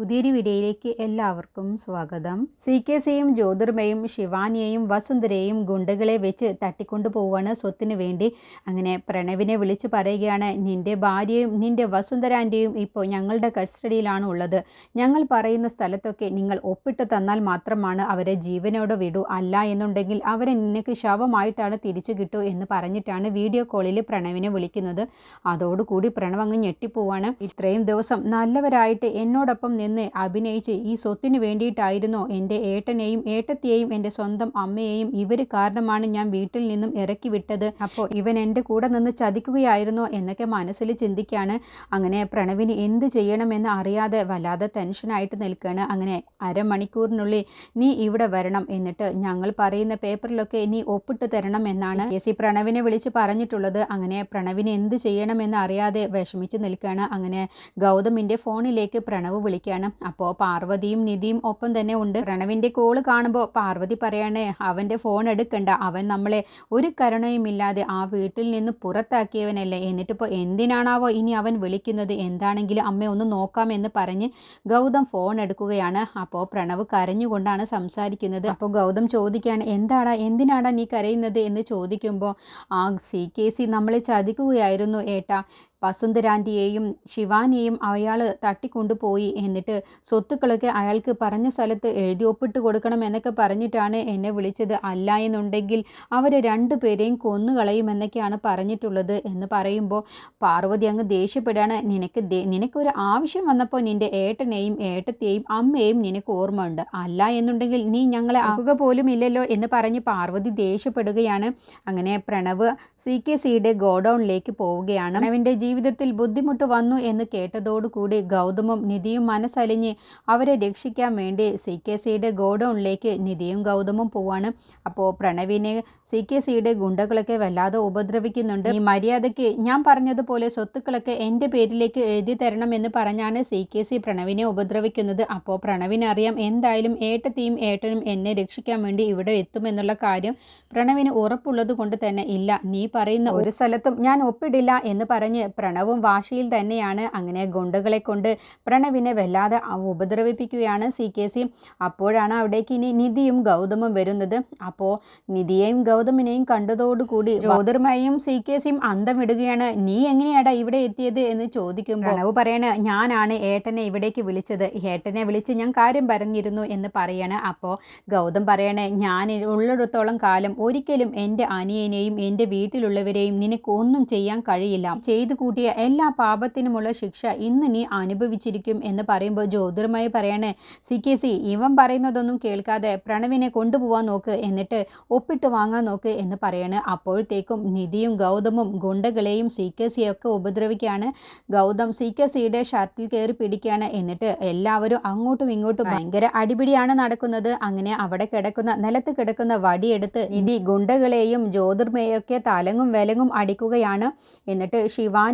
പുതിയൊരു വീഡിയോയിലേക്ക് എല്ലാവർക്കും സ്വാഗതം. സി കെ സിയും ജ്യോതിർമയും ശിവാനിയെയും വസുന്ധരയെയും ഗുണ്ടകളെ വെച്ച് തട്ടിക്കൊണ്ടു പോവാണ് സ്വത്തിന് വേണ്ടി. അങ്ങനെ പ്രണവിനെ വിളിച്ചു പറയുകയാണ് നിന്റെ ഭാര്യയും നിന്റെ വസുന്ധരാന്റെയും ഇപ്പോൾ ഞങ്ങളുടെ കസ്റ്റഡിയിലാണ് ഉള്ളത്. ഞങ്ങൾ പറയുന്ന സ്ഥലത്തൊക്കെ നിങ്ങൾ ഒപ്പിട്ട് തന്നാൽ മാത്രമാണ് അവരെ ജീവനോട് വിടൂ. അല്ല എന്നുണ്ടെങ്കിൽ അവരെ നിനക്ക് ശവമായിട്ടാണ് തിരിച്ചു കിട്ടൂ എന്ന് പറഞ്ഞിട്ടാണ് വീഡിയോ കോളിൽ പ്രണവിനെ വിളിക്കുന്നത്. അതോടുകൂടി പ്രണവ് അങ്ങ് ഞെട്ടിപ്പോവാണ്. ഇത്രയും ദിവസം നല്ലവരായിട്ട് എന്നോടൊപ്പം നിന്ന് അഭിനയിച്ച് ഈ സ്വത്തിന് വേണ്ടിയിട്ടായിരുന്നോ എന്റെ ഏട്ടനെയും ഏട്ടത്തിയെയും എന്റെ സ്വന്തം അമ്മയെയും ഇവർ കാരണമാണ് ഞാൻ വീട്ടിൽ നിന്നും ഇറക്കി വിട്ടത് അപ്പോൾ ഇവൻ എന്റെ കൂടെ നിന്ന് ചതിക്കുകയായിരുന്നോ എന്നൊക്കെ മനസ്സിൽ ചിന്തിക്കുകയാണ് അങ്ങനെ പ്രണവിന് എന്ത് ചെയ്യണമെന്ന് അറിയാതെ വല്ലാതെ ടെൻഷനായിട്ട് നിൽക്കുകയാണ് അങ്ങനെ അരമണിക്കൂറിനുള്ളിൽ നീ ഇവിടെ വരണം എന്നിട്ട് ഞങ്ങൾ പറയുന്ന പേപ്പറിലൊക്കെ നീ ഒപ്പിട്ട് തരണം എന്നാണ് കെ സി പ്രണവിനെ വിളിച്ച് പറഞ്ഞിട്ടുള്ളത്. അങ്ങനെ പ്രണവിന് എന്ത് ചെയ്യണമെന്ന് അറിയാതെ വിഷമിച്ച് നിൽക്കുകയാണ് അങ്ങനെ ഗൗതമിന്റെ ഫോണിലേക്ക് പ്രണവ് വിളിക്കുകയാണ് അപ്പോൾ പാർവതിയും നിധിയും ഒപ്പം തന്നെ ഉണ്ട്. പ്രണവിന്റെ കോൾ കാണുമ്പോൾ പാർവതി പറയാണ് അവന്റെ ഫോൺ എടുക്കണ്ട. അവൻ നമ്മളെ ഒരു കരുണയുമില്ലാതെ ആ വീട്ടിൽ നിന്ന് പുറത്താക്കിയവനല്ലേ. എന്നിട്ടിപ്പോൾ എന്തിനാണാവോ ഇനി അവൻ വിളിക്കുന്നത്? എന്താണെങ്കിലും അമ്മ ഒന്ന് നോക്കാമെന്ന് പറഞ്ഞ് ഗൗതം ഫോൺ എടുക്കുകയാണ്. അപ്പോൾ പ്രണവ് കരഞ്ഞുകൊണ്ടാണ് സംസാരിക്കുന്നത്. അപ്പോൾ ഗൗതം ചോദിക്കുകയാണ് എന്താടാ? എന്തിനാടാ നീ കരയുന്നത്? എന്ന് ചോദിക്കുമ്പോൾ ആ സി കെ സി നമ്മളെ ചതിക്കുകയായിരുന്നു ഏട്ടാ. വസുന്ധരാന്റിയെയും ശിവാനിയെയും അയാൾ തട്ടിക്കൊണ്ടുപോയി എന്നിട്ട് സ്വത്തുക്കളൊക്കെ അയാൾക്ക് പറഞ്ഞ സ്ഥലത്ത് എഴുതി ഒപ്പിട്ട് കൊടുക്കണം എന്നൊക്കെ പറഞ്ഞിട്ടാണ് എന്നെ വിളിച്ചത്. അല്ല എന്നുണ്ടെങ്കിൽ അവർ രണ്ടുപേരെയും കൊന്നുകളയുമെന്നൊക്കെയാണ് പറഞ്ഞിട്ടുള്ളത് എന്ന് പറയുമ്പോൾ പാർവതി അങ്ങ് ദേഷ്യപ്പെടുകയാണ് നിനക്ക് നിനക്കൊരു ആവശ്യം വന്നപ്പോൾ നിന്റെ ഏട്ടനെയും ഏട്ടത്തെയും അമ്മയെയും നിനക്ക് ഓർമ്മ ഉണ്ട് അല്ല എന്നുണ്ടെങ്കിൽ നീ ഞങ്ങളെ ആകുക പോലും ഇല്ലല്ലോ എന്ന് പറഞ്ഞ് പാർവതി ദേഷ്യപ്പെടുകയാണ്. അങ്ങനെ പ്രണവ് സി കെ സിയുടെ ഗോഡൗണിലേക്ക് പോവുകയാണ്. പ്രണവിന്റെ ജീവിതത്തിൽ ബുദ്ധിമുട്ട് വന്നു എന്ന് കേട്ടതോടുകൂടി ഗൗതമും നിധിയും മനസ്സലിഞ്ഞ് അവരെ രക്ഷിക്കാൻ വേണ്ടി സി കെ സിയുടെ ഗോഡൗണിലേക്ക് നിധിയും ഗൗതമും പോവാണ്. അപ്പോൾ പ്രണവിനെ സി കെ സിയുടെ ഗുണ്ടകളൊക്കെ വല്ലാതെ ഉപദ്രവിക്കുന്നുണ്ട്. ഈ മര്യാദയ്ക്ക് ഞാൻ പറഞ്ഞതുപോലെ സ്വത്തുക്കളൊക്കെ എന്റെ പേരിലേക്ക് എഴുതി തരണം എന്ന് പറഞ്ഞാണ് സി കെ സി പ്രണവിനെ ഉപദ്രവിക്കുന്നത്. അപ്പോൾ പ്രണവിനറിയാം എന്തായാലും ഏട്ടത്തെയും ഏട്ടനും എന്നെ രക്ഷിക്കാൻ വേണ്ടി ഇവിടെ എത്തുമെന്നുള്ള കാര്യം പ്രണവിന് ഉറപ്പുള്ളത് കൊണ്ട് തന്നെ ഇല്ല. നീ പറയുന്ന ഒരു സ്ഥലത്തും ഞാൻ ഒപ്പിടില്ല എന്ന് പറഞ്ഞ് പ്രണവും വാശിയിൽ തന്നെയാണ് അങ്ങനെ ഗുണ്ടകളെ കൊണ്ട് പ്രണവിനെ വല്ലാതെ ഉപദ്രവിപ്പിക്കുകയാണ് സി കെ സി. അപ്പോഴാണ് അവിടേക്ക് ഇനി നിധിയും ഗൗതമും വരുന്നത്. അപ്പോൾ നിധിയെയും ഗൗതമിനെയും കണ്ടതോടുകൂടി ജ്യോതിർമയും സി കെ സിയും അന്തം വിടുകയാണ് നീ എങ്ങനെയാടാ ഇവിടെ എത്തിയത് എന്ന് ചോദിക്കുമ്പോൾ പ്രണവ് പറയണ ഞാനാണ് ഏട്ടനെ ഇവിടേക്ക് വിളിച്ചത്. ഏട്ടനെ വിളിച്ച് ഞാൻ കാര്യം പറഞ്ഞിരുന്നു എന്ന് പറയാണ്. അപ്പോൾ ഗൗതം പറയണേ ഞാൻ ഉള്ളിടത്തോളം കാലം ഒരിക്കലും എന്റെ അനിയനെയും എന്റെ വീട്ടിലുള്ളവരെയും നിനക്ക് ഒന്നും ചെയ്യാൻ കഴിയില്ല. ചെയ്തു കൂട്ടിയ എല്ലാ പാപത്തിനുമുള്ള ശിക്ഷ ഇന്ന് നീ അനുഭവിച്ചിരിക്കും എന്ന് പറയുമ്പോൾ ജ്യോതിർമായി പറയണേ. സി കെ സി ഇവൻ പറയുന്നതൊന്നും കേൾക്കാതെ പ്രണവിനെ കൊണ്ടുപോകാൻ നോക്ക് എന്നിട്ട് ഒപ്പിട്ട് വാങ്ങാൻ നോക്ക് എന്ന് പറയാണ്. അപ്പോഴത്തേക്കും നിധിയും ഗൗതമും ഗുണ്ടകളെയും സി കെ സിയൊക്കെ ഉപദ്രവിക്കുകയാണ്. ഗൗതം സി കെ സിയുടെ ഷർട്ടിൽ കയറി പിടിക്കുകയാണ് എന്നിട്ട് എല്ലാവരും അങ്ങോട്ടും ഇങ്ങോട്ടും ഭയങ്കര അടിപിടിയാണ് നടക്കുന്നത്. അങ്ങനെ അവിടെ കിടക്കുന്ന നിലത്ത് കിടക്കുന്ന വടിയെടുത്ത് നിധി ഗുണ്ടകളെയും ജ്യോതിർമയൊക്കെ തലങ്ങും വിലങ്ങും അടിക്കുകയാണ്. എന്നിട്ട്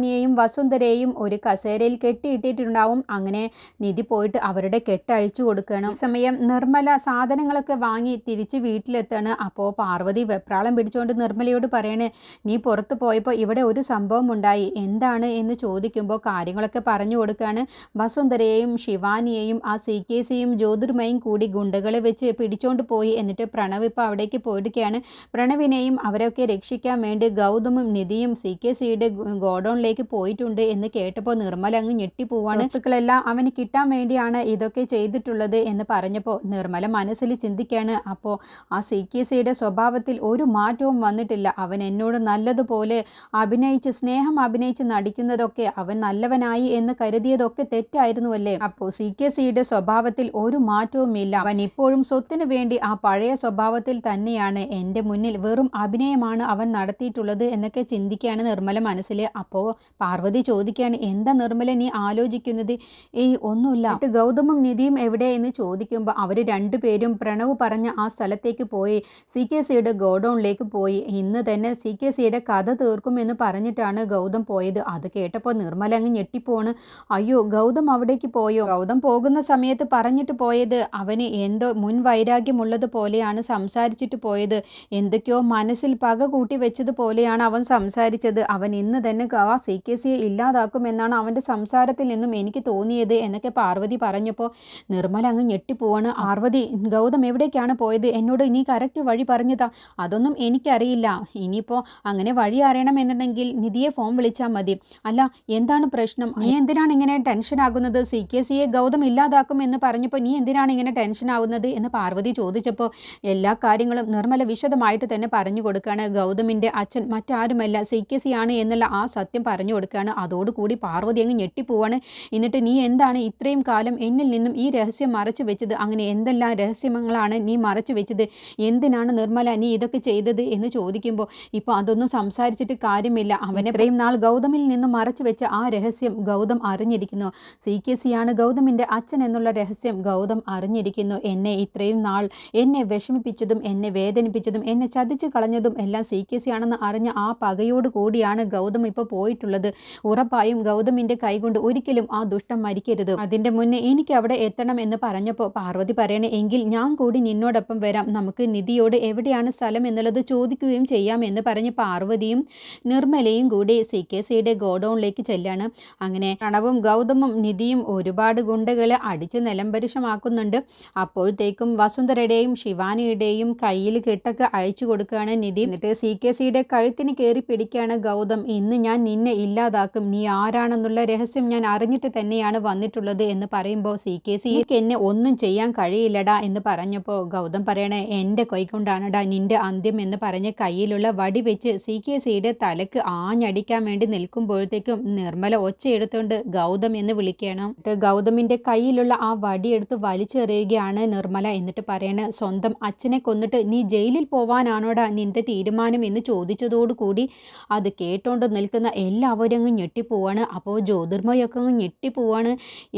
ശിവാനിയെയും വസുന്ധരയെയും ഒരു കസേരയിൽ കെട്ടിയിട്ടിട്ടുണ്ടാവും. അങ്ങനെ നിധി പോയിട്ട് അവരുടെ കെട്ടഴിച്ചു കൊടുക്കണം. ഈ സമയം നിർമ്മല സാധനങ്ങളൊക്കെ വാങ്ങി തിരിച്ച് വീട്ടിലെത്താണ്. അപ്പോൾ പാർവതി വെപ്രാളം പിടിച്ചുകൊണ്ട് നിർമ്മലയോട് പറയണേ നീ പുറത്ത് പോയപ്പോൾ ഇവിടെ ഒരു സംഭവം ഉണ്ടായി. എന്താണ്? എന്ന് ചോദിക്കുമ്പോൾ കാര്യങ്ങളൊക്കെ പറഞ്ഞു കൊടുക്കുകയാണ് വസുന്ധരയെയും ശിവാനിയെയും ആ സി കെ സിയും ജ്യോതിർമയും കൂടി ഗുണ്ടകളെ വെച്ച് പിടിച്ചോണ്ട് പോയി. എന്നിട്ട് പ്രണവ് ഇപ്പോൾ അവിടേക്ക് പോയിരിക്കുകയാണ് പ്രണവിനെയും അവരൊക്കെ രക്ഷിക്കാൻ വേണ്ടി ഗൗതമും നിധിയും സി കെ സിയുടെ പോയിട്ടുണ്ട് എന്ന് കേട്ടപ്പോൾ നിർമ്മല അങ്ങ് ഞെട്ടിപ്പോവാണ് സുഹൃത്തുക്കളെല്ലാം അവന് കിട്ടാൻ വേണ്ടിയാണ് ഇതൊക്കെ ചെയ്തിട്ടുള്ളത് എന്ന് പറഞ്ഞപ്പോൾ നിർമ്മല മനസ്സിൽ ചിന്തിക്കുകയാണ് അപ്പോൾ ആ സി കെ സിയുടെ സ്വഭാവത്തിൽ ഒരു മാറ്റവും വന്നിട്ടില്ല. അവൻ എന്നോട് നല്ലതുപോലെ അഭിനയിച്ച് സ്നേഹം അഭിനയിച്ച് നടിക്കുന്നതൊക്കെ അവൻ നല്ലവനായി എന്ന് കരുതിയതൊക്കെ തെറ്റായിരുന്നുവല്ലേ? അപ്പോൾ സി കെ സിയുടെ സ്വഭാവത്തിൽ ഒരു മാറ്റവുമില്ല അവൻ ഇപ്പോഴും സ്വത്തിനു വേണ്ടി ആ പഴയ സ്വഭാവത്തിൽ തന്നെയാണ്. എന്റെ മുന്നിൽ വെറും അഭിനയമാണ് അവൻ നടത്തിയിട്ടുള്ളത് എന്നൊക്കെ ചിന്തിക്കുകയാണ് നിർമ്മല മനസ്സിൽ. അപ്പോൾ പാർവതി ചോദിക്കുകയാണ് എന്താ നിർമ്മല നീ ആലോചിക്കുന്നത്? ഏയ് ഒന്നുമില്ല. ഗൗതമും നിധിയും എവിടെ എന്ന് ചോദിക്കുമ്പോൾ അവർ രണ്ടുപേരും പ്രണവ് പറഞ്ഞ ആ സ്ഥലത്തേക്ക് പോയി. സി കെ സിയുടെ ഗോഡൗണിലേക്ക് പോയി. ഇന്ന് തന്നെ സി കെ സിയുടെ കഥ തീർക്കുമെന്ന് പറഞ്ഞിട്ടാണ് ഗൗതം പോയത്. അത് കേട്ടപ്പോൾ നിർമ്മല അങ്ങ് ഞെട്ടിപ്പോണ്. അയ്യോ ഗൗതം അവിടേക്ക് പോയോ? ഗൗതം പോകുന്ന സമയത്ത് പറഞ്ഞിട്ട് പോയത് അവന് എന്തോ മുൻ വൈരാഗ്യമുള്ളത് പോലെയാണ് സംസാരിച്ചിട്ട് പോയത്. എന്തൊക്കെയോ മനസ്സിൽ പക കൂട്ടി വെച്ചത് പോലെയാണ് അവൻ സംസാരിച്ചത്. അവൻ ഇന്ന് തന്നെ ആ സി കെ സിയെ ഇല്ലാതാക്കുമെന്നാണ് അവന്റെ സംസാരത്തിൽ നിന്നും എനിക്ക് തോന്നിയത് എന്നൊക്കെ പാർവതി പറഞ്ഞപ്പോൾ നിർമ്മല അങ്ങ് ഞെട്ടിപ്പോവാണ്. പാർവതി ഗൗതം എവിടേക്കാണ് പോയത്? എന്നോട് നീ കറക്റ്റ് വഴി പറഞ്ഞതാ. അതൊന്നും എനിക്കറിയില്ല. ഇനിയിപ്പോൾ അങ്ങനെ വഴി അറിയണമെന്നുണ്ടെങ്കിൽ നിധിയെ ഫോൺ വിളിച്ചാൽ മതി. അല്ല എന്താണ് പ്രശ്നം? നീ എന്തിനാണ് ഇങ്ങനെ ടെൻഷൻ ആകുന്നത്? സി കെ സിയെ ഗൗതം ഇല്ലാതാക്കും എന്ന് പറഞ്ഞപ്പോൾ നീ എന്തിനാണ് ഇങ്ങനെ ടെൻഷൻ ആവുന്നത്? എന്ന് പാർവതി ചോദിച്ചപ്പോൾ എല്ലാ കാര്യങ്ങളും നിർമ്മല വിശദമായിട്ട് തന്നെ പറഞ്ഞു കൊടുക്കുകയാണ്. ഗൗതമിന്റെ അച്ഛൻ മറ്റാരുമല്ല സി കെ സി ആണ് എന്നുള്ള ആ സത്യം പറഞ്ഞു കൊടുക്കുകയാണ്. അതോടുകൂടി പാർവതി അങ്ങ് ഞെട്ടിപ്പോവാണ്. എന്നിട്ട് നീ എന്താണ് ഇത്രയും കാലം എന്നിൽ നിന്നും ഈ രഹസ്യം മറച്ചു വെച്ചത്? അങ്ങനെ എന്തെല്ലാം രഹസ്യങ്ങളാണ് നീ മറച്ചു വെച്ചത്? എന്തിനാണ് നിർമ്മല നീ ഇതൊക്കെ ചെയ്തത് എന്ന് ചോദിക്കുമ്പോൾ ഇപ്പോൾ അതൊന്നും സംസാരിച്ചിട്ട് കാര്യമില്ല. അവനെ ഇത്രയും നാൾ ഗൗതമിൽ നിന്നും മറച്ചു വെച്ച ആ രഹസ്യം ഗൗതം അറിഞ്ഞിരിക്കുന്നു. സി. കെ. സി ആണ് ഗൗതമിന്റെ അച്ഛൻ എന്നുള്ള രഹസ്യം ഗൗതം അറിഞ്ഞിരിക്കുന്നു. എന്നെ ഇത്രയും നാൾ എന്നെ വിഷമിപ്പിച്ചതും എന്നെ വേദനിപ്പിച്ചതും എന്നെ ചതിച്ചു കളഞ്ഞതും എല്ലാം സി. കെ. സി ആണെന്ന് അറിഞ്ഞ ആ പകയോട് കൂടിയാണ് ഗൗതം ഇപ്പോൾ പോയിട്ടുള്ളത്. ഉറപ്പായും ഗൗതമിന്റെ കൈകൊണ്ട് ഒരിക്കലും ആ ദുഷ്ടം മരിക്കരുത്. അതിന്റെ മുന്നേ എനിക്ക് അവിടെ എത്തണം എന്ന് പറഞ്ഞപ്പോൾ പാർവതി പറയണേ എങ്കിൽ ഞാൻ കൂടി നിന്നോടൊപ്പം വരാം. നമുക്ക് നിധിയോട് എവിടെയാണ് സ്ഥലം എന്നുള്ളത് ചോദിക്കുകയും ചെയ്യാം എന്ന് പറഞ്ഞ് പാർവതിയും നിർമ്മലയും കൂടി സി കെ സിയുടെ ഗോഡൗണിലേക്ക് ചെല്ലാണ്. അങ്ങനെ പ്രണവും ഗൗതമും നിധിയും ഒരുപാട് ഗുണ്ടകളെ അടിച്ച് നിലംപരിശമാക്കുന്നുണ്ട് അപ്പോഴത്തേക്കും വസുന്ധരയുടെയും ശിവാനിയുടെയും കയ്യിൽ കെട്ടൊക്കെ അയച്ചു കൊടുക്കുകയാണ് നിധി. എന്നിട്ട് സി കെ സിയുടെ കഴുത്തിന് കയറി പിടിക്കുകയാണ് ഗൗതം. ഇന്ന് ഞാൻ നിന്നെ ഇല്ലാതാക്കും. നീ ആരാണെന്നുള്ള രഹസ്യം ഞാൻ അറിഞ്ഞിട്ട് തന്നെയാണ് വന്നിട്ടുള്ളത് എന്ന് പറയുമ്പോൾ സി കെ സി എന്നെ ഒന്നും ചെയ്യാൻ കഴിയില്ലടാ എന്ന് പറഞ്ഞപ്പോൾ ഗൗതം പറയണേ എന്റെ കൈകൊണ്ടാണടാ നിന്റെ അന്ത്യം എന്ന് പറഞ്ഞ് കയ്യിലുള്ള വടി വെച്ച് സി കെ സിയുടെ തലക്ക് ആഞ്ഞടിക്കാൻ വേണ്ടി നിൽക്കുമ്പോഴത്തേക്കും നിർമ്മല ഒച്ചയെടുത്തുകൊണ്ട് ഗൗതം എന്ന് വിളിക്കണം. ഗൗതമിന്റെ കയ്യിലുള്ള ആ വടിയെടുത്ത് വലിച്ചെറിയുകയാണ് നിർമ്മല എന്നിട്ട് പറയണ സ്വന്തം അച്ഛനെ കൊന്നിട്ട് നീ ജയിലിൽ പോവാനാണോടാ നിന്റെ തീരുമാനം? എന്ന് ചോദിച്ചതോടുകൂടി അത് കേട്ടോണ്ട് നിൽക്കുന്ന എല്ലാവരും ഞെട്ടിപ്പോവാണ്. അപ്പോൾ ജ്യോതിർമയൊക്കെ അങ്ങ് ഞെട്ടിപ്പോവാണ്.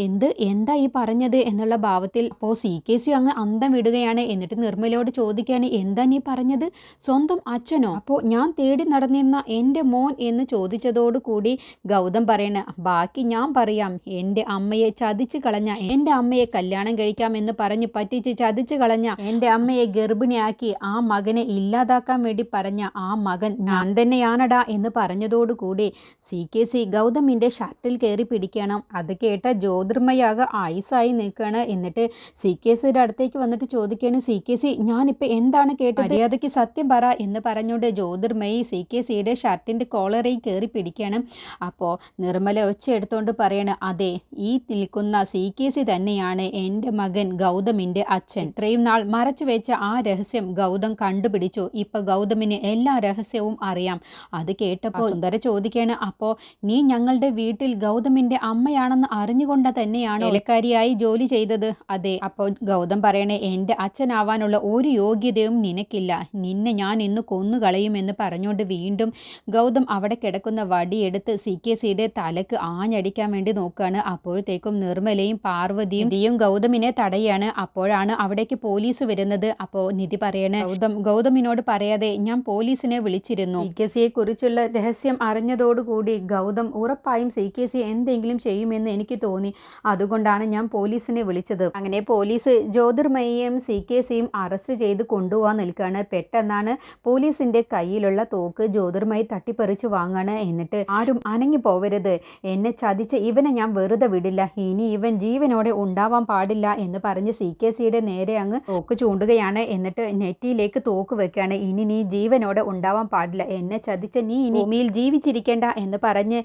എന്ത് എന്താ ഈ പറഞ്ഞത് എന്നുള്ള ഭാവത്തിൽ അപ്പോൾ സി കെ സി അങ്ങ് അന്തം വിടുകയാണ്. എന്നിട്ട് നിർമ്മലയോട് ചോദിക്കുകയാണ് എന്താ നീ പറഞ്ഞത്? സ്വന്തം അച്ഛനോ? അപ്പോൾ ഞാൻ തേടി നടന്നിരുന്ന എന്റെ മോൻ എന്ന് ചോദിച്ചതോടുകൂടി ഗൗതം പറയണ ബാക്കി ഞാൻ പറയാം. എന്റെ അമ്മയെ ചതിച്ചു കളഞ്ഞ എന്റെ അമ്മയെ കല്യാണം കഴിക്കാം എന്ന് പറഞ്ഞ് പറ്റിച്ച് ചതിച്ചു കളഞ്ഞ എന്റെ അമ്മയെ ഗർഭിണിയാക്കി ആ മകനെ ഇല്ലാതാക്കാൻ വേണ്ടി പറഞ്ഞ ആ മകൻ ഞാൻ തന്നെയാണടാ എന്ന് പറഞ്ഞതോടുകൂടി സി കെ സി ഗൗതമിന്റെ ഷർട്ടിൽ കയറി പിടിക്കണം. അത് കേട്ട ജ്യോതിർമയാകെ ഐസായി നിൽക്കുകയാണ് എന്നിട്ട് സി കെ സിയുടെ അടുത്തേക്ക് വന്നിട്ട് ചോദിക്കുകയാണ് സി കെ സി ഞാനിപ്പോൾ എന്താണ് കേട്ടത്? മര്യാദയ്ക്ക് സത്യം പറ എന്ന് പറഞ്ഞുകൊണ്ട് ജ്യോതിർമയി സി കെ സിയുടെ ഷർട്ടിന്റെ കോളറിൽ കയറി പിടിക്കണം. അപ്പോൾ നിർമ്മല ഒച്ച എടുത്തുകൊണ്ട് പറയാണ് അതെ ഈ നിൽക്കുന്ന സി കെ സി തന്നെയാണ് എന്റെ മകൻ ഗൗതമിന്റെ അച്ഛൻ. ഇത്രയും നാൾ മറച്ചു വെച്ച ആ രഹസ്യം ഗൗതം കണ്ടുപിടിച്ചു. ഇപ്പം ഗൗതമിന് എല്ലാ രഹസ്യവും അറിയാം. അത് കേട്ടപ്പോൾ സുന്ദര ചോദിക്കാണ് അപ്പോൾ നീ ഞങ്ങളുടെ വീട്ടിൽ ഗൗതമിന്റെ അമ്മയാണെന്ന് അറിഞ്ഞുകൊണ്ട് തന്നെയാണ് ഇലക്കാരിയായി ജോലി ചെയ്തത്? അതെ. അപ്പോൾ ഗൗതം പറയണേ എന്റെ അച്ഛനാവാനുള്ള ഒരു യോഗ്യതയും നിനക്കില്ല. നിന്നെ ഞാൻ ഇന്ന് കൊന്നുകളയുമെന്ന് പറഞ്ഞുകൊണ്ട് വീണ്ടും ഗൗതം അവിടെ കിടക്കുന്ന വടിയെടുത്ത് സി കെ സിയുടെ തലക്ക് ആഞ്ഞടിക്കാൻ വേണ്ടി നോക്കുകയാണ്. അപ്പോഴത്തേക്കും നിർമ്മലയും പാർവതിയും നിധിയും ഗൗതമിനെ തടയാണ് അപ്പോഴാണ് അവിടേക്ക് പോലീസ് വരുന്നത്. അപ്പോൾ നിധി പറയണേ ഗൗതം ഗൗതമിനോട് പറയാതെ ഞാൻ പോലീസിനെ വിളിച്ചിരുന്നു. സി കെ സിയെ കുറിച്ചുള്ള രഹസ്യം അറിഞ്ഞതോടുകൂടി ഗൗതം ഉറപ്പായും സി കെ സി എന്തെങ്കിലും ചെയ്യുമെന്ന് എനിക്ക് തോന്നി. അതുകൊണ്ടാണ് ഞാൻ പോലീസിനെ വിളിച്ചത്. അങ്ങനെ പോലീസ് ജ്യോതിർമയെയും സി കെ സിയും അറസ്റ്റ് ചെയ്ത് കൊണ്ടുപോകാൻ നിൽക്കുകയാണ്. പെട്ടെന്നാണ് പോലീസിന്റെ കയ്യിലുള്ള തോക്ക് ജ്യോതിർമയി തട്ടിപ്പറിച്ച് വാങ്ങാണ് എന്നിട്ട് ആരും അനങ്ങി പോവരുത്. എന്നെ ചതിച്ച് ഇവനെ ഞാൻ വെറുതെ വിടില്ല. ഇനി ഇവൻ ജീവനോടെ ഉണ്ടാവാൻ പാടില്ല എന്ന് പറഞ്ഞ് സി കെ സിയുടെ നേരെ അങ്ങ് തോക്ക് ചൂണ്ടുകയാണ് എന്നിട്ട് നെറ്റിയിലേക്ക് തോക്ക് വെക്കുകയാണ്. ഇനി നീ ജീവനോടെ ഉണ്ടാവാൻ പാടില്ല. എന്നെ ചതിച്ച നീ ഇനി ഭൂമിയിൽ ജീവിച്ചിരിക്കേണ്ട എന്ന് പറഞ്ഞ്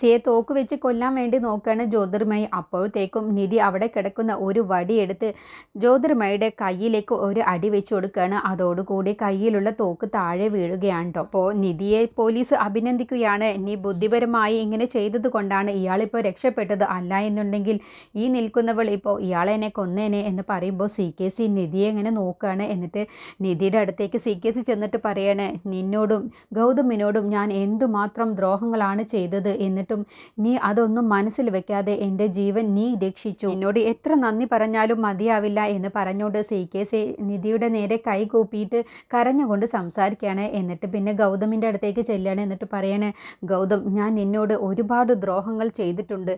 സിയെ തോക്ക് വെച്ച് കൊല്ലാൻ വേണ്ടി നോക്കുകയാണ് ജ്യോതിർമയി. അപ്പോഴത്തേക്കും നിധി അവിടെ കിടക്കുന്ന ഒരു വടിയെടുത്ത് ജ്യോതിർമയുടെ കയ്യിലേക്ക് ഒരു അടി വെച്ച് കൊടുക്കുകയാണ്. അതോടുകൂടി കയ്യിലുള്ള തോക്ക് താഴെ വീഴുകയാണ് കേട്ടോ. അപ്പോൾ നിധിയെ പോലീസ് അഭിനന്ദിക്കുകയാണ്. നീ ബുദ്ധിപരമായി ഇങ്ങനെ ചെയ്തത് കൊണ്ടാണ് ഇയാളിപ്പോൾ രക്ഷപ്പെട്ടത് അല്ല എന്നുണ്ടെങ്കിൽ ഈ നിൽക്കുന്നവൾ ഇപ്പോൾ ഇയാളെ എന്നെ കൊന്നേനെ എന്ന് പറയുമ്പോൾ സി കെ സി നിധിയെ ഇങ്ങനെ നോക്കുകയാണ്. എന്നിട്ട് നിധിയുടെ അടുത്തേക്ക് സി കെ സി ചെന്നിട്ട് പറയാണ് നിന്നോടും ഗൗതമിനോടും ഞാൻ എന്തുമാത്രം ദ്രോഹങ്ങളാണ് ചെയ്തത് എന്നിട്ടും നീ അതൊന്നും മനസ്സിൽ വെക്കാതെ എന്റെ ജീവൻ നീ രക്ഷിച്ചു. എന്നോട് എത്ര നന്ദി പറഞ്ഞാലും മതിയാവില്ല എന്ന് പറഞ്ഞുകൊണ്ട് സി കെ സി നിധിയുടെ നേരെ കൈ കൂപ്പിയിട്ട് കരഞ്ഞുകൊണ്ട് സംസാരിക്കുകയാണ്. എന്നിട്ട് പിന്നെ ഗൗതമിന്റെ അടുത്തേക്ക് ചെല്ലുകയാണ്. എന്നിട്ട് പറയണേ ഗൗതം ഞാൻ നിന്നോട് ഒരുപാട് ദ്രോഹങ്ങൾ ചെയ്തിട്ടുണ്ട്.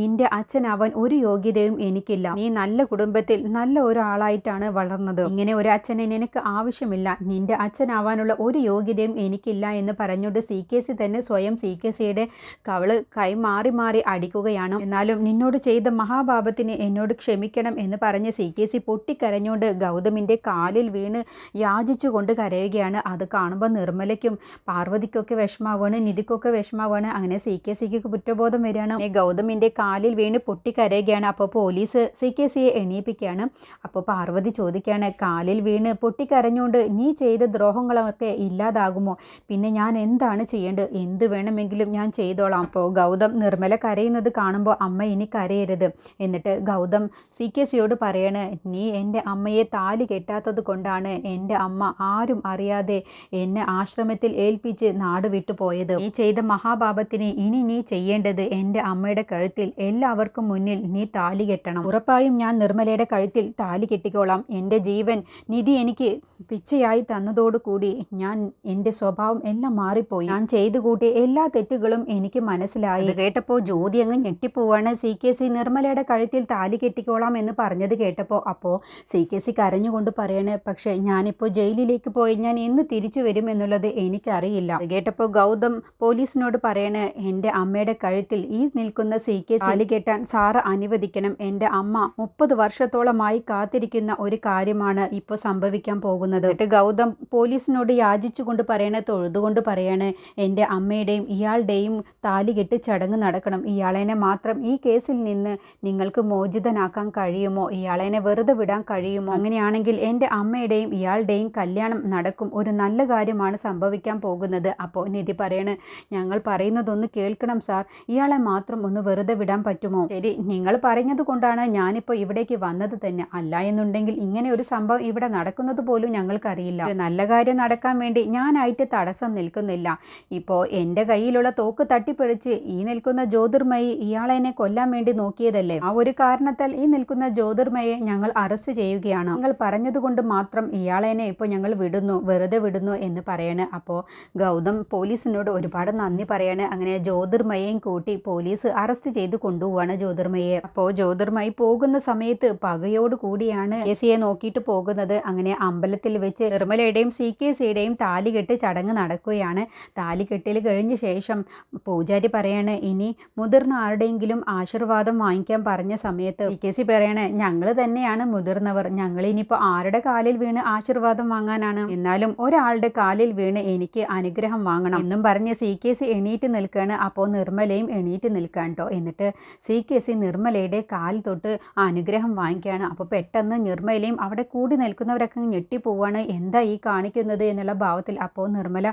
നിന്റെ അച്ഛനാവാൻ ഒരു യോഗ്യതയും എനിക്കില്ല. നീ നല്ല കുടുംബത്തിൽ നല്ല ഒരാളായിട്ടാണ് വളർന്നത്. ഇങ്ങനെ ഒരു അച്ഛനെ നിനക്ക് ആവശ്യമില്ല. നിന്റെ അച്ഛനാവാനുള്ള ഒരു യോഗ്യതയും എനിക്കില്ല എന്ന് പറഞ്ഞുകൊണ്ട് സി കെ സി തന്നെ സ്വയം സി കെ സിയുടെ കവൾ കൈ മാറി മാറി അടിക്കുകയാണ്. എന്നാലും നിന്നോട് ചെയ്ത മഹാപാപത്തിന് എന്നോട് ക്ഷമിക്കണം എന്ന് പറഞ്ഞ് സി കെ സി പൊട്ടിക്കരഞ്ഞുകൊണ്ട് ഗൗതമിന്റെ കാലിൽ വീണ് യാചിച്ചുകൊണ്ട് കരയുകയാണ്. അത് കാണുമ്പോൾ നിർമ്മലയ്ക്കും പാർവതിക്കൊക്കെ വിഷമാവാണ് നിധിക്കൊക്കെ വിഷമാവാണ് അങ്ങനെ സി കെ സിക്ക് കുറ്റബോധം വരികയാണ്. ഗൗതമിന്റെ കാലിൽ വീണ് പൊട്ടിക്കരയുകയാണ്. അപ്പോൾ പോലീസ് സി കെ സിയെ എണീപ്പിക്കുകയാണ്. അപ്പോൾ പാർവതി ചോദിക്കുകയാണ് കാലിൽ വീണ് പൊട്ടിക്കരഞ്ഞുകൊണ്ട് നീ ചെയ്ത ദ്രോഹങ്ങളൊക്കെ ഇല്ലാതാകുമോ? പിന്നെ ഞാൻ എന്താണ് ചെയ്യേണ്ടത്? എന്ത് വേണമെങ്കിലും ഞാൻ ചെയ്തോളാം. അപ്പോൾ ഗൗതം നിർമ്മല കരയുന്നത് കാണുമ്പോൾ അമ്മ ഇനി കരയരുത്. എന്നിട്ട് ഗൗതം സി കെ സിയോട് പറയണ് നീ എന്റെ അമ്മയെ താലി കെട്ടാത്തത് കൊണ്ടാണ് എന്റെ അമ്മ ആരും അറിയാതെ എന്നെ ആശ്രമത്തിൽ ഏൽപ്പിച്ച് നാട് വിട്ടു പോയത്. നീ ചെയ്ത മഹാപാപത്തിന് ഇനി നീ ചെയ്യേണ്ടത് എന്റെ അമ്മയുടെ കഴുത്തിൽ എല്ലാവർക്കും മുന്നിൽ നീ താലി കെട്ടണം. ഉറപ്പായും ഞാൻ നിർമ്മലയുടെ കഴുത്തിൽ താലി കെട്ടിക്കോളാം. എന്റെ ജീവൻ നിധി എനിക്ക് പിച്ചയായി തന്നതോടുകൂടി ഞാൻ എന്റെ സ്വഭാവം എല്ലാം മാറിപ്പോയി. ഞാൻ ചെയ്തു കൂട്ടിയ എല്ലാ തെറ്റുകളും എനിക്ക് മനസ്സിലായി. കേട്ടപ്പോൾ ജ്യോതി അങ്ങ് ഞെട്ടിപ്പോവാണ്. സി കെ സി നിർമ്മലയുടെ കഴുത്തിൽ താലി കെട്ടിക്കോളാം എന്ന് പറഞ്ഞത് കേട്ടപ്പോൾ അപ്പോൾ സി കെ സി കരഞ്ഞുകൊണ്ട് പറയണേ പക്ഷേ ഞാനിപ്പോൾ ജയിലിലേക്ക് പോയി ഞാൻ എന്ന് തിരിച്ചു വരും എന്നുള്ളത് എനിക്കറിയില്ല. കേട്ടപ്പോൾ ഗൗതം പോലീസിനോട് പറയണേ എന്റെ അമ്മയുടെ കഴുത്തിൽ ഈ നിൽക്കുന്ന സി കെ താലി കെട്ടാൻ സാറ് അനുവദിക്കണം. എന്റെ അമ്മ മുപ്പത് വർഷത്തോളമായി കാത്തിരിക്കുന്ന ഒരു കാര്യമാണ് ഇപ്പോൾ സംഭവിക്കാൻ പോകുന്നത്. ഗൗതം പോലീസിനോട് യാചിച്ചുകൊണ്ട് പറയണ തൊഴുതുകൊണ്ട് പറയാണ് എന്റെ അമ്മയുടെയും ഇയാളുടെയും താലി കെട്ടി ചടങ്ങ് നടക്കണം. ഇയാളേനെ മാത്രം ഈ കേസിൽ നിന്ന് നിങ്ങൾക്ക് മോചിതനാക്കാൻ കഴിയുമോ? ഇയാളേനെ വെറുതെ വിടാൻ കഴിയുമോ? അങ്ങനെയാണെങ്കിൽ എന്റെ അമ്മയുടെയും ഇയാളുടെയും കല്യാണം നടക്കും. ഒരു നല്ല കാര്യമാണ് സംഭവിക്കാൻ പോകുന്നത്. അപ്പോൾ നിധി പറയണ് ഞങ്ങൾ പറയുന്നതൊന്ന് കേൾക്കണം സാർ. ഇയാളെ മാത്രം ഒന്ന് വെറുതെ വിടാൻ പറ്റുമോ? ശരി നിങ്ങൾ പറഞ്ഞത് കൊണ്ടാണ് ഞാനിപ്പോൾ ഇവിടേക്ക് വന്നത് തന്നെ. അല്ല എന്നുണ്ടെങ്കിൽ ഇങ്ങനെ ഒരു സംഭവം ഇവിടെ നടക്കുന്നത് പോലും ഞങ്ങൾക്കറിയില്ല. ഒരു നല്ല കാര്യം നടക്കാൻ വേണ്ടി ഞാനായിട്ട് തടസ്സം നിൽക്കുന്നില്ല. ഇപ്പോൾ എന്റെ കയ്യിലുള്ള തോക്ക് തട്ടിപ്പിടിച്ച് ഈ നിൽക്കുന്ന ജ്യോതിർമയി ഇയാളെന്നെ കൊല്ലാൻ വേണ്ടി നോക്കിയതല്ലേ? ആ ഒരു കാരണത്താൽ ഈ നിൽക്കുന്ന ജ്യോതിർമയെ ഞങ്ങൾ അറസ്റ്റ് ചെയ്യുകയാണ്. നിങ്ങൾ പറഞ്ഞതുകൊണ്ട് മാത്രം ഇയാളെന്നെ ഇപ്പോൾ ഞങ്ങൾ വിടുന്നു വെറുതെ വിടുന്നു എന്ന് പറയണ്. അപ്പോ ഗൗതം പോലീസിനോട് ഒരുപാട് നന്ദി പറയാണ്. അങ്ങനെ ജ്യോതിർമയെയും കൂട്ടി പോലീസ് അറസ്റ്റ് ചെയ്ത് കൊണ്ടുപോവാണ് ജ്യോതിർമയെ. അപ്പോ ജ്യോതിർമയി പോകുന്ന സമയത്ത് പകയോട് കൂടിയാണ് എ സിയെ നോക്കിയിട്ട് പോകുന്നത്. അങ്ങനെ അമ്പലത്തിൽ വെച്ച് നിർമ്മലയുടെയും സി കെ സിയുടെയും താലികെട്ട് ചടങ്ങ് നടക്കുകയാണ്. താലികെട്ടിൽ കഴിഞ്ഞ ശേഷം പൂജാരി പറയാണ് ഇനി മുതിർന്ന ആരുടെയെങ്കിലും ആശീർവാദം വാങ്ങിക്കാൻ പറഞ്ഞ സമയത്ത് വി കെ സി പറയാണ് ഞങ്ങൾ തന്നെയാണ് മുതിർന്നവർ. ഞങ്ങൾ ഇനിയിപ്പോൾ ആരുടെ കാലിൽ വീണ് ആശീർവാദം വാങ്ങാനാണ്? എന്നാലും ഒരാളുടെ കാലിൽ വീണ് എനിക്ക് അനുഗ്രഹം വാങ്ങണം. എന്നും പറഞ്ഞ് സി കെ സി എണീറ്റ് നിൽക്കുകയാണ് അപ്പോൾ നിർമ്മലയും എണീറ്റ് നിൽക്കാൻ കേട്ടോ എന്നിട്ട് സി കെ സി നിർമ്മലയുടെ കാൽ തൊട്ട് അനുഗ്രഹം വാങ്ങിക്കുകയാണ്. അപ്പോൾ പെട്ടെന്ന് നിർമ്മലയും അവിടെ കൂടി നിൽക്കുന്നവരൊക്കെ ഞെട്ടിപ്പോവാണ്. എന്താ ഈ കാണിക്കുന്നത് എന്നുള്ള ഭാവത്തിൽ അപ്പോൾ നിർമ്മല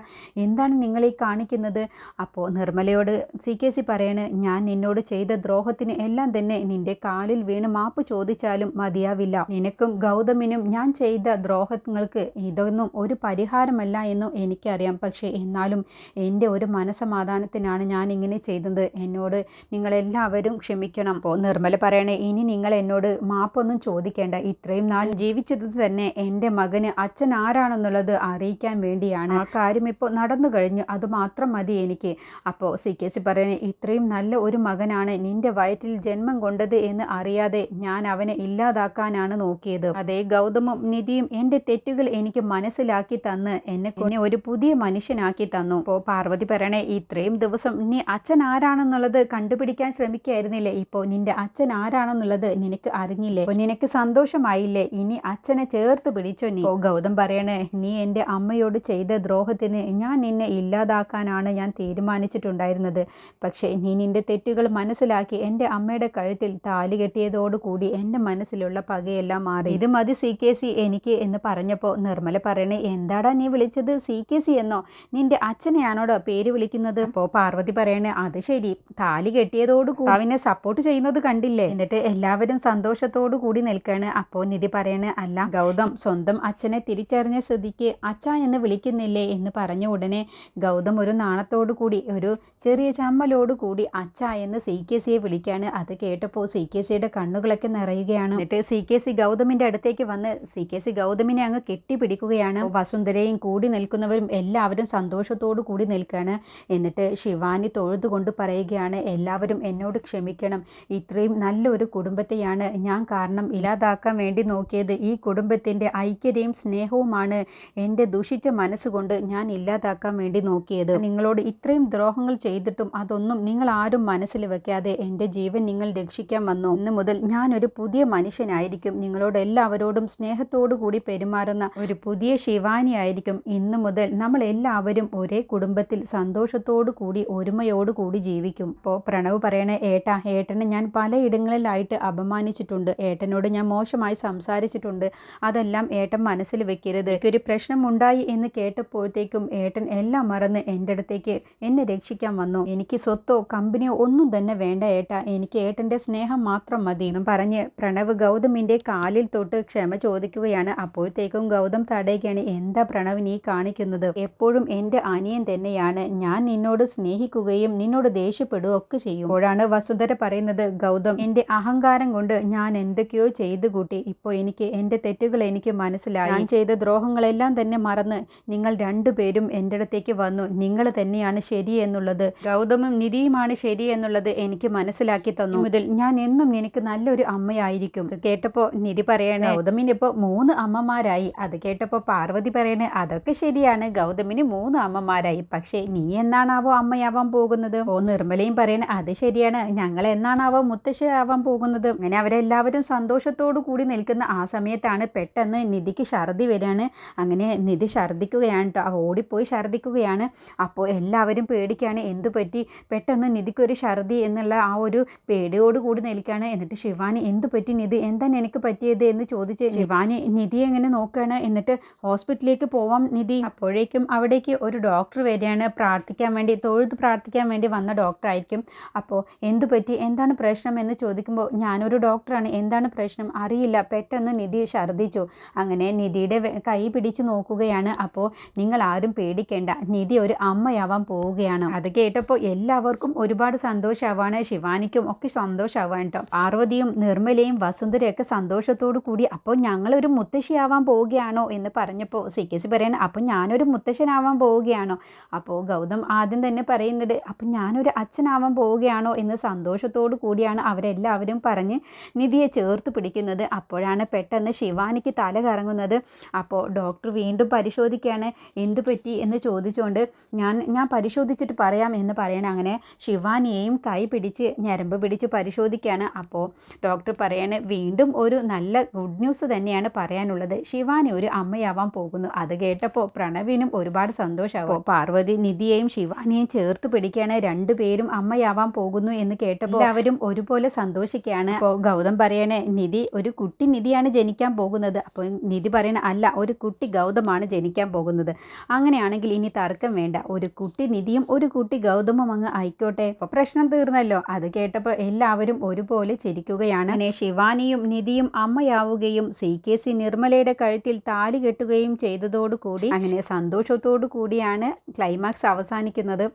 എന്താണ് നിങ്ങൾ ഈ കാണിക്കുന്നത്? അപ്പോൾ നിർമ്മലയോട് സി കെ സി പറയണ് ഞാൻ നിന്നോട് ചെയ്ത ദ്രോഹത്തിന് എല്ലാം തന്നെ നിന്റെ കാലിൽ വീണ് മാപ്പ് ചോദിച്ചാലും മതിയാവില്ല. നിനക്കും ഗൗതമിനും ഞാൻ ചെയ്ത ദ്രോഹങ്ങൾക്ക് ഇതൊന്നും ഒരു പരിഹാരമല്ല എന്നും എനിക്കറിയാം. പക്ഷേ എന്നാലും എന്റെ ഒരു മനസമാധാനത്തിനാണ് ഞാൻ ഇങ്ങനെ ചെയ്തത്. എന്നോട് നിങ്ങളെല്ലാവരും ക്ഷമിക്കണം. അപ്പോൾ നിർമ്മല പറയണേ ഇനി നിങ്ങൾ എന്നോട് മാപ്പൊന്നും ചോദിക്കേണ്ട. ഇത്രയും നാൾ ജീവിച്ചത് തന്നെ എന്റെ മകന് അച്ഛൻ ആരാണെന്നുള്ളത് അറിയിക്കാൻ വേണ്ടിയാണ്. ആ കാര്യം ഇപ്പോൾ നടന്നു കഴിഞ്ഞു. അത് മാത്രം മതി എനിക്ക്. അപ്പോൾ സി കെ സി പറയുന്നത് ഇത്രയും നല്ല ഒരു മകനാണ് നിന്റെ വയറ്റിൽ ജന്മം കൊണ്ടത് എന്ന് അറിയാതെ ഞാൻ അവനെ ഇല്ലാതാക്കാനാണ് നോക്കിയത്. അതേ ഗൗതമും നിധിയും എന്റെ തെറ്റുകൾ എനിക്ക് മനസ്സിലാക്കി തന്ന് എന്നെ കുഞ്ഞെ ഒരു പുതിയ മനുഷ്യനാക്കി തന്നു. അപ്പോൾ പാർവതി പറയണേ ഇത്രയും ദിവസം നീ അച്ഛൻ ആരാണെന്നുള്ളത് കണ്ടുപിടിക്കാൻ ശ്രമിക്കായിരുന്നില്ലേ? ഇപ്പോൾ നിന്റെ അച്ഛൻ ആരാണെന്നുള്ളത് നിനക്ക് അറിഞ്ഞില്ലേ? അപ്പോൾ നിനക്ക് സന്തോഷമായില്ലേ? ഇനി അച്ഛനെ ചേർത്ത് പിടിച്ചോ നീ? ഓ ഗൗതം പറയണേ നീ എന്റെ അമ്മയോട് ചെയ്ത ദ്രോഹത്തിന് ഞാൻ നിന്നെ ഇല്ലാതാക്കാനാണ് ഞാൻ തീരുമാനിച്ചിട്ടുണ്ടായിരുന്നത്. പക്ഷേ നീ നിന്റെ തെറ്റുകൾ മനസ്സിലാക്കി എന്റെ അമ്മയുടെ കഴുത്തിൽ താലി കെട്ടിയതോടുകൂടി എന്റെ മനസ്സിലുള്ള പകയെല്ലാം മാറി. ഇത് മതി സി കെ സി എനിക്ക് എന്ന് പറഞ്ഞപ്പോൾ നിർമ്മല പറയണേ എന്താടാ നീ വിളിച്ചത് സി കെ സി എന്നോ? നിന്റെ അച്ഛനെയാണോടോ പേര് വിളിക്കുന്നത്? അപ്പോൾ പാർവതി പറയണേ അത് ശരി താലി കെട്ടിയതോടുകൂടി അവനെ സപ്പോർട്ട് ചെയ്യുന്നത് കണ്ടില്ലേ? എന്നിട്ട് എല്ലാവരും സന്തോഷത്തോടു കൂടി നിൽക്കാണ്. അപ്പോൾ നിധി പറയണേ അല്ല ഗൗതം സ്വന്തം അച്ഛനെ തിരിച്ചറിഞ്ഞ സ്ഥിതിക്ക് അച്ഛ എന്ന് വിളിക്കുന്നില്ലേ? എന്ന് പറഞ്ഞ ഉടനെ ഗൗതം ഒരു നാണത്തോടു കൂടി ഒരു ചെറിയ ചമ്മലോട് കൂടി അച്ഛ എന്ന് സി കെ സിയെ വിളിക്കുകയാണ് അത് കേട്ടപ്പോൾ സി കെ സിയുടെ കണ്ണുകളൊക്കെ നിറയുകയാണ്. എന്നിട്ട് സി കെ സി ഗൗതമിന്റെ അടുത്തേക്ക് വന്ന് സി കെ സി ഗൗതമിനെ അങ്ങ് കെട്ടിപ്പിടിക്കുകയാണ്. വസുന്ധരയും കൂടി നിൽക്കുന്നവരും എല്ലാവരും സന്തോഷത്തോടു കൂടി നിൽക്കുകയാണ്. എന്നിട്ട് ശിവാനി തൊഴുതുകൊണ്ട് പറയുകയാണ് എല്ലാവരും എന്നോട് ക്ഷമിക്കണം. ഇത്രയും നല്ലൊരു കുടുംബത്തെയാണ് ഞാൻ കാരണം ഇല്ലാതാക്കാൻ വേണ്ടി നോക്കിയത്. ഈ കുടുംബത്തിന്റെ ഐക്യതയും സ്നേഹവുമാണ് എന്റെ ദുഷിച്ച മനസ്സുകൊണ്ട് ഞാൻ ഇല്ലാതാക്കാൻ വേണ്ടി നോക്കിയത്. നിങ്ങളോട് ഇത്രയും ഇത്രയും ദ്രോഹങ്ങൾ ചെയ്തിട്ടും അതൊന്നും നിങ്ങൾ ആരും മനസ്സിൽ വെക്കാതെ എന്റെ ജീവൻ നിങ്ങൾ രക്ഷിക്കാൻ വന്നു. ഇന്ന് മുതൽ ഞാനൊരു പുതിയ മനുഷ്യനായിരിക്കും. നിങ്ങളോട് എല്ലാവരോടും സ്നേഹത്തോടു കൂടി പെരുമാറുന്ന ഒരു പുതിയ ശിവാനിയായിരിക്കും ഇന്നു മുതൽ നമ്മൾ എല്ലാവരും ഒരേ കുടുംബത്തിൽ സന്തോഷത്തോടു കൂടി ഒരുമയോടു കൂടി ജീവിക്കും. ഇപ്പോൾ പ്രണവ് പറയണേ ഏട്ടാ ഏട്ടനെ ഞാൻ പലയിടങ്ങളിലായിട്ട് അപമാനിച്ചിട്ടുണ്ട്. ഏട്ടനോട് ഞാൻ മോശമായി സംസാരിച്ചിട്ടുണ്ട്. അതെല്ലാം ഏട്ടൻ മനസ്സിൽ വെക്കരുത്. ഒരു പ്രശ്നമുണ്ടായി എന്ന് കേട്ടപ്പോഴത്തേക്കും ഏട്ടൻ എല്ലാം മറന്ന് എന്റെ അടുത്തേക്ക് എന്നെ രക്ഷിക്കാൻ വന്നു. എനിക്ക് സ്വത്തോ കമ്പനിയോ ഒന്നും തന്നെ വേണ്ട ഏട്ട. എനിക്ക് ഏട്ടന്റെ സ്നേഹം മാത്രം മതി എന്നും പറഞ്ഞ് പ്രണവ് ഗൗതമിന്റെ കാലിൽ തൊട്ട് ക്ഷമ ചോദിക്കുകയാണ്. അപ്പോഴത്തേക്കും ഗൗതം തടയുകയാണ്. എന്താ പ്രണവ് നീ കാണിക്കുന്നത്? എപ്പോഴും എന്റെ അനിയൻ തന്നെയാണ്. ഞാൻ നിന്നോട് സ്നേഹിക്കുകയും നിന്നോട് ദേഷ്യപ്പെടുകയും ഒക്കെ ചെയ്യും. അപ്പോഴാണ് വസുന്ധര പറയുന്നത് ഗൗതം എന്റെ അഹങ്കാരം കൊണ്ട് ഞാൻ എന്തൊക്കെയോ ചെയ്തു കൂട്ടി. ഇപ്പോൾ എനിക്ക് എന്റെ തെറ്റുകൾ എനിക്ക് മനസ്സിലായി. ഞാൻ ചെയ്ത ദ്രോഹങ്ങളെല്ലാം തന്നെ മറന്ന് നിങ്ങൾ രണ്ടുപേരും എന്റെ അടുത്തേക്ക് വന്നു. നിങ്ങൾ തന്നെയാണ് ശരി എന്നുള്ളത്. ഗൗതമും നിധിയുമാണ് ശരി എന്നുള്ളത് എനിക്ക് മനസ്സിലാക്കി തന്നു. മുതൽ ഞാൻ എന്നും നിനക്ക് നല്ലൊരു അമ്മയായിരിക്കും. കേട്ടപ്പോ കേട്ടപ്പോൾ നിധി പറയണേ ഗൗതമിന് ഇപ്പോ മൂന്ന് അമ്മമാരായി. അത് കേട്ടപ്പോൾ പാർവതി പറയണേ അതൊക്കെ ശരിയാണ്. ഗൗതമിന് മൂന്ന് അമ്മമാരായി. പക്ഷേ നീ എന്നാണാവോ അമ്മയാവാൻ പോകുന്നത്? ഓ നിർമ്മലയും പറയണേ അത് ശരിയാണ്. ഞങ്ങൾ എന്നാണാവോ മുത്തശ്ശിയാവാൻ പോകുന്നത്? അങ്ങനെ അവരെല്ലാവരും സന്തോഷത്തോടു കൂടി നിൽക്കുന്ന ആ സമയത്താണ് പെട്ടെന്ന് നിധിക്ക് ഛർദി വരികയാണ് അങ്ങനെ നിധി ഛർദിക്കുകയാണ് കേട്ടോ. ഓടിപ്പോയി ഛർദിക്കുകയാണ്. അപ്പോൾ എല്ലാവരും പേടിക്കുകയാണ് എന്തു പറ്റി? പെട്ടെന്ന് നിധിക്കൊരു ഛർദി എന്നുള്ള ആ ഒരു പേടിയോട് കൂടി നിൽക്കുകയാണ് എന്നിട്ട് ശിവാനി എന്തു പറ്റി നിധി? എന്താണ് എനിക്ക് പറ്റിയത്? എന്ന് ചോദിച്ച് ശിവാനി നിധി എങ്ങനെ നോക്കുകയാണ് എന്നിട്ട് ഹോസ്പിറ്റലിലേക്ക് പോവാം നിധി. അപ്പോഴേക്കും അവിടേക്ക് ഒരു ഡോക്ടർ വരികയാണ്. പ്രാർത്ഥിക്കാൻ വേണ്ടി തൊഴുത് പ്രാർത്ഥിക്കാൻ വേണ്ടി വന്ന ഡോക്ടർ ആയിരിക്കും. അപ്പോൾ എന്തു പറ്റി? എന്താണ് പ്രശ്നം? എന്ന് ചോദിക്കുമ്പോൾ ഞാനൊരു ഡോക്ടറാണ്. എന്താണ് പ്രശ്നം? അറിയില്ല. പെട്ടെന്ന് നിധി ഛർദ്ദിച്ചു അങ്ങനെ നിധിയുടെ കൈ പിടിച്ച് നോക്കുകയാണ്. അപ്പോൾ നിങ്ങൾ ആരും പേടിക്കേണ്ട. നിധി ഒരു അമ്മയാവാൻ പോവുകയാണ്. അത് കേട്ടപ്പോൾ എല്ലാവർക്കും ഒരുപാട് സന്തോഷമാവാണ് ശിവാനിക്കും ഒക്കെ സന്തോഷമാവാണ് കേട്ടോ പാർവതിയും നിർമ്മലയും വസുന്ധരയൊക്കെ സന്തോഷത്തോടു കൂടി അപ്പോൾ ഞങ്ങളൊരു മുത്തശ്ശിയാവാൻ പോവുകയാണോ? എന്ന് പറഞ്ഞപ്പോൾ സി കെ സി പറയണ അപ്പോൾ ഞാനൊരു മുത്തശ്ശനാവാൻ പോവുകയാണോ? അപ്പോൾ ഗൗതം ആദ്യം തന്നെ പറയുന്നുണ്ട് അപ്പം ഞാനൊരു അച്ഛനാവാൻ പോവുകയാണോ? എന്ന് സന്തോഷത്തോടു കൂടിയാണ് അവരെല്ലാവരും പറഞ്ഞ് നിധിയെ ചേർത്ത് പിടിക്കുന്നത്. അപ്പോഴാണ് പെട്ടെന്ന് ശിവാനിക്ക് തല കറങ്ങുന്നത്. അപ്പോൾ ഡോക്ടർ വീണ്ടും പരിശോധിക്കുകയാണ് എന്ത് പറ്റി എന്ന് ചോദിച്ചുകൊണ്ട് ഞാൻ ഞാൻ പരിശോധിച്ചിട്ട് പറയാം എന്ന് പറയണ അങ്ങനെ ശിവാനിയെയും കൈ പിടിച്ച് ഞരമ്പ് പിടിച്ച് പരിശോധിക്കുകയാണ് അപ്പോൾ ഡോക്ടർ പറയാണ് വീണ്ടും ഒരു നല്ല ഗുഡ് ന്യൂസ് തന്നെയാണ് പറയാനുള്ളത്. ശിവാനി ഒരു അമ്മയാവാൻ പോകുന്നു. അത് കേട്ടപ്പോൾ പ്രണവിനും ഒരുപാട് സന്തോഷമാവും പാർവതി നിധിയെയും ശിവാനിയെയും ചേർത്ത് പിടിക്കുകയാണ് രണ്ടുപേരും അമ്മയാവാൻ പോകുന്നു എന്ന് കേട്ടപ്പോൾ എല്ലാവരും ഒരുപോലെ സന്തോഷിക്കുകയാണ്. അപ്പോൾ ഗൗതം പറയണ നിധി ഒരു കുട്ടി നിധിയാണ് ജനിക്കാൻ പോകുന്നത്. അപ്പോൾ നിധി പറയണ അല്ല ഒരു കുട്ടി ഗൗതമാണ് ജനിക്കാൻ പോകുന്നത്. അങ്ങനെയാണെങ്കിൽ ഇനി തർക്കം വേണ്ട. ഒരു കുട്ടി നിധിയും ഒരു കുട്ടി ഗൗതമം അങ്ങ് ആയിക്കോട്ടെ. പ്രശ്നം തീർന്നല്ലോ. അത് കേട്ടപ്പോൾ എല്ലാവരും ഒരുപോലെ ചിരിക്കുകയാണ്. അങ്ങനെ ശിവാനിയും നിധിയും അമ്മയാവുകയും സി കെ സി നിർമ്മലയുടെ കഴുത്തിൽ താലി കെട്ടുകയും ചെയ്തതോടുകൂടി അങ്ങനെ സന്തോഷത്തോടു കൂടിയാണ് ക്ലൈമാക്സ് അവസാനിക്കുന്നത്.